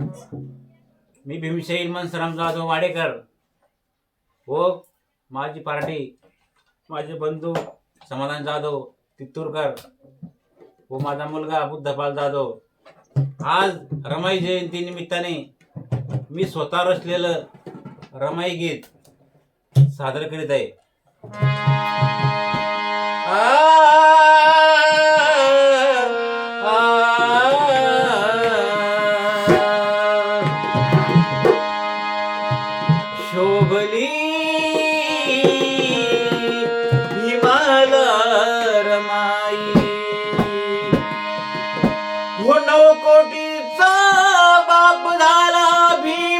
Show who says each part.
Speaker 1: मी भीमशैन मनसराम जाधव वाडेकर. व माझी पार्टी माझे बंधू समाधान जाधव तित्तूरकर. व हो, माझा मुलगा बुद्धपाल जाधव. आज रमाई जयंती निमित्ताने मी स्वतः रचलेलं रमाई गीत सादर करीत आहे. हो नऊ कोटीचा बाप झाला भीम.